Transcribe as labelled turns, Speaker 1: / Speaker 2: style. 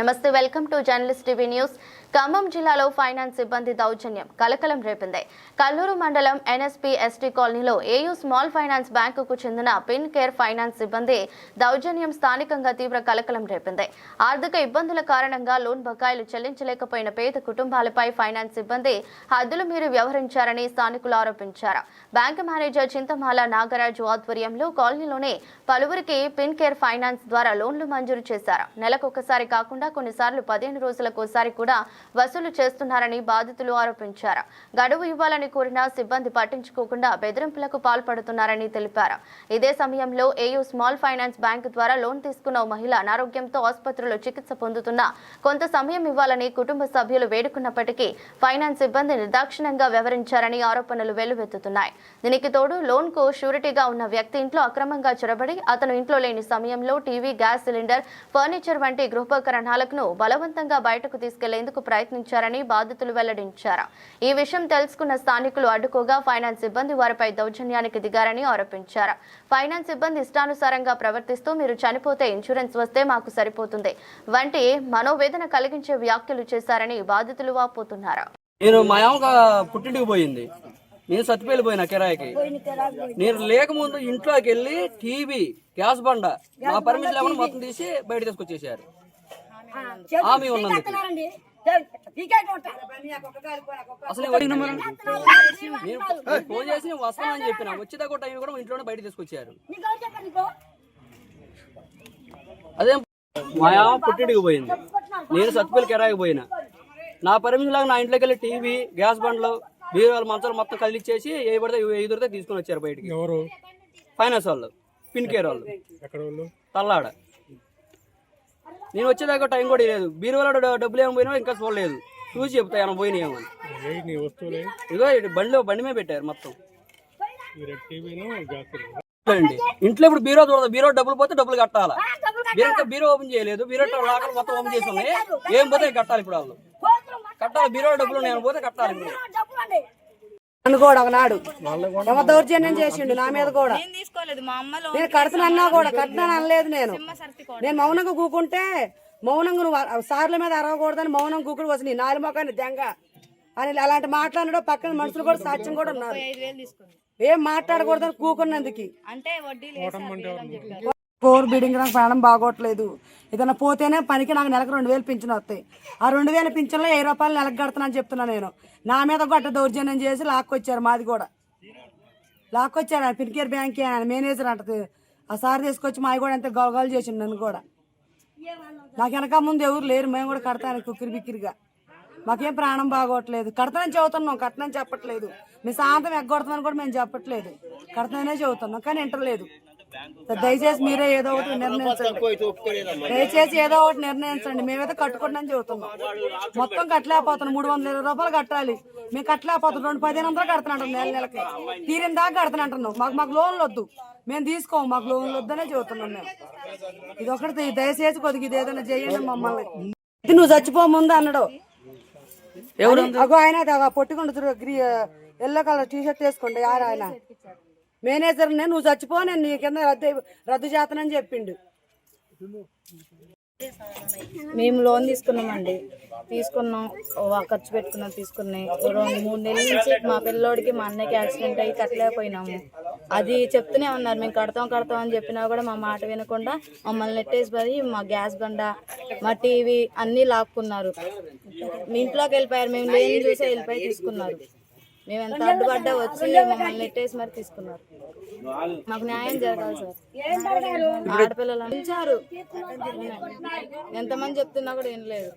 Speaker 1: నమస్తే welcome to journalist TV news. Khammam జిల్లాలో finance సిబ్బంది దౌర్జన్యం కలకలం రేపింది. కల్లూరు మండలం ఎన్ఎస్పీ ఎస్టీ కాలనీలో ఏయూ స్మాల్ ఫైనాన్స్ బ్యాంకుకు చెందిన పిన్ కేర్ ఫైనాన్స్ సిబ్బంది దౌర్జన్యం స్థానికంగా తీవ్ర కలకలం రేపింది. ఆర్థిక ఇబ్బందుల కారణంగా లోన్ బకాయిలు చెల్లించలేకపోయిన పేద కుటుంబాలపై ఫైనాన్స్ సిబ్బంది హద్దులు మీరు వ్యవహరించారని స్థానికులు ఆరోపించారు. బ్యాంకు మేనేజర్ చింతమాల నాగరాజు ఆధ్వర్యంలో కాలనీలోనే పలువురికి పిన్ కేర్ ఫైనాన్స్ ద్వారా లోన్లు మంజూరు చేశారు. నెలకొకసారి కాకుండా కొన్నిసార్లు పదిహేను రోజులకోసారి కూడా వసూలు చేస్తున్నారని బాధితులు ఆరోపించారు. గడువు ఇవ్వాలని కోరినా సిబ్బంది పట్టించుకోకుండా బెదిరింపులకు పాల్పడుతున్నారని తెలిపారు. ఇదే సమయంలో ఏయూ స్మాల్ ఫైనాన్స్ బ్యాంకు ద్వారా లోన్ తీసుకున్న మహిళ అనారోగ్యంతో ఆసుపత్రిలో చికిత్స పొందుతున్నా కొంత సమయం ఇవ్వాలని కుటుంబ సభ్యులు వేడుకున్నప్పటికీ ఫైనాన్స్ సిబ్బంది నిర్దాక్షిణ్యంగా వ్యవహరించారని ఆరోపణలు వెల్లువెత్తుతున్నాయి. దీనికి తోడు లోన్కు షూరిటీగా ఉన్న వ్యక్తి ఇంట్లో అక్రమంగా చొరబడి అతను ఇంట్లో లేని సమయంలో టీవీ గ్యాస్ సిలిండర్ ఫర్నిచర్ వంటి గృహోపకరణాలను బలవంతంగా బయటకు తీసుకెళ్ళేందుకు ప్రయత్నించారని బాధితులు వెల్లడించారు. ఈ విషయం తెలుసుకున్న స్థానికులు అడ్డుకోగా ఫైనాన్స్ సిబ్బంది వారిపై దౌర్జన్యానికి దిగారని ఆరోపించారు. ఫైనాన్స్ సిబ్బంది ఇష్టానుసారంగా ప్రవర్తిస్తూ మీరు చనిపోతే ఇన్సూరెన్స్ వస్తే మాకు సరిపోతుంది వంటి మనోవేదన కలిగించే వ్యాఖ్యలు చేశారని బాధితులు వాపోతున్నారు.
Speaker 2: నేను మా పుట్టింటికి పోయింది. నేను సత్తిపల్లి పోయినా కిరాయికి. నేను లేకముందు ఇంట్లోకి వెళ్ళి టీవీ గ్యాస్ బండ మా పర్మిషన్ లేకుండా మొత్తం తీసి బయట తీసుకొచ్చేసారు ఆమె ఉన్నందుకు. అసలు ఫోన్ చేసి నేను వస్తానని చెప్పిన. వచ్చేదాకా టైం కూడా ఇంట్లోనే బయట తీసుకొచ్చారు అదే మా అమ్మ పుట్టింటికి పోయింది. నేను సత్తిపల్లి కిరాయికి పోయినా. నా పర్మిషన్ లాగా నా ఇంట్లోకి వెళ్ళి టీవీ గ్యాస్ బండ్లు బీరువాల మంచాలు మొత్తం కదిలిచ్చేసి ఏ పడితే ఎదురుతే తీసుకొని వచ్చారు బయటికి.
Speaker 3: ఎవరు?
Speaker 2: ఫైనాన్స్ వాళ్ళు పిన్ కేర్ వాళ్ళు? తల్లాడ. నేను వచ్చేదాకా టైం కూడా లేదు. బీరువాలో డబ్బులు ఏమైనా పోయినా ఇంకా చూడలేదు. చూసి చెప్తా ఏమైనా పోయినాయేమో అని.
Speaker 3: ఏ నీ వస్తువులే.
Speaker 2: ఇదిగో బండిలో బండి మీద పెట్టారు మొత్తం. అండి ఇంట్లో ఇప్పుడు బీరో చూడదు. బీరో డబ్బులు పోతే డబ్బులు కట్టాలా? బీరో బీరో ఓపెన్ చేయలేదు. బీరో లాకర్ మొత్తం ఓపెన్ చేసి ఉన్నాయి ఏం పోతే కట్టాలి ఇప్పుడు వాళ్ళు. కట్టాలి. బీరో డబ్బులు నేను పోతే కట్టాలి ఇప్పుడు.
Speaker 4: నన్ను కూడా ఒకనాడు. దౌర్జన్యం చేసిండు నా మీద కూడా.
Speaker 5: నేను తీసుకోలేదు. మా అమ్మలో
Speaker 4: నేను కడుతున్నా కూడా. కట్టినాను అనలేదు నేను. నేను మౌనంగా కూకుంటే మౌనంగా నువ్వు సార్ల మీద అరవకూడదని మౌనం కూకుడు వచ్చి నీ నాలుగు మొక్కని దెంగ అని అలాంటి మాట్లాడడం పక్కన మనుషులు కూడా సాక్ష్యం కూడా ఉన్నారు. ఏం మాట్లాడకూడదని కూకున్నందుకు. కోర్ బీడింగ్ నాకు ప్రాణం బాగోట్లేదు. ఏదైనా పోతేనే పనికి నాకు నెలకు రెండు వేలు పింఛన్ వస్తాయి. ఆ రెండు వేల పింఛన్లో వెయ్యి రూపాయలు నెలకు కడుతున్నాను చెప్తున్నా నేను. నా మీద గొట్ట దౌర్జన్యం చేసి లాక్కొచ్చారు మాది కూడా. లాక్కొచ్చారు ఆ పిన్కేర్ బ్యాంక్ మేనేజర్ అంటది ఆ సార్ తీసుకొచ్చి మా కూడా ఎంత గొలగొలు చేసిండు నన్ను కూడా. నాకు వెనక ముందు ఎవరు లేరు మేము కూడా కడతాను కుక్కిరి బిక్కిరిగా. మాకేం ప్రాణం బాగోట్లేదు. కడతానని చదువుతున్నాం కట్టనని చెప్పట్లేదు. మీ సాంతం ఎగ్గొడతామని కూడా మేము చెప్పట్లేదు. కడతాననే చదువుతున్నాం కానీ ఇంటర్లేదు. దయచేసి మీరే ఏదో ఒకటి నిర్ణయించండి. దయచేసి ఏదో ఒకటి నిర్ణయించండి. మేమైతే కట్టుకుంటున్నాం చెబుతున్నాం. మొత్తం కట్టలేకపోతున్నాం. మూడు వందల ఇరవై రూపాయలు కట్టాలి. మేము కట్టలేకపోతున్నాం. రెండు పదిహేను వందలు కడుతున్నాం నెల నెలకి. తీరిన దాకా కడుతున్నట్టున్నాం మాకు మాకు లోన్లు వద్దు. మేము తీసుకోము. మాకు లోన్లు వద్దనే చెబుతున్నాం మేము. ఇది ఒకటి దయచేసి కొద్దిగా ఇది ఏదైనా చేయండి మమ్మల్ని. ఇది నువ్వు చచ్చిపో ముందు అన్నాడు. ఎవరు? అగో ఆయన గ్రీ ఎల్లో కలర్ టీ షర్ట్ వేసుకోండి. యారు ఆయన మేనేజర్ నేను నువ్వు చచ్చిపో నేను నీ కింద రద్దు రద్దు చేతనని చెప్పిండు.
Speaker 5: మేము లోన్ తీసుకున్నామండి. తీసుకున్నాం. ఓ ఖర్చు పెట్టుకున్నాం తీసుకున్నాయి. రెండు మూడు నెలల నుంచి మా పిల్లోడికి మా అన్నయ్యకి యాక్సిడెంట్ అయ్యి కట్టలేకపోయినాము. అది చెప్తూనే ఉన్నారు. మేము కడతాం కడతాం అని చెప్పినా కూడా మా మాట వినకుండా మమ్మల్ని నెట్టేసి పది మా గ్యాస్ బండ మా టీవీ అన్నీ లాక్కున్నారు. మీ ఇంట్లోకి వెళ్ళిపోయారు. మేము లేని చూసే వెళ్ళిపోయి తీసుకున్నారు. మేము ఎంత అడ్డుపడ్డా వచ్చి మమ్మల్ని నెట్టేసి మరి తీసుకున్నారు. మాకు న్యాయం జరగాలి సార్. ఆడపిల్లలు అందించారు ఎంతమంది చెప్తున్నా కూడా ఏం లేదు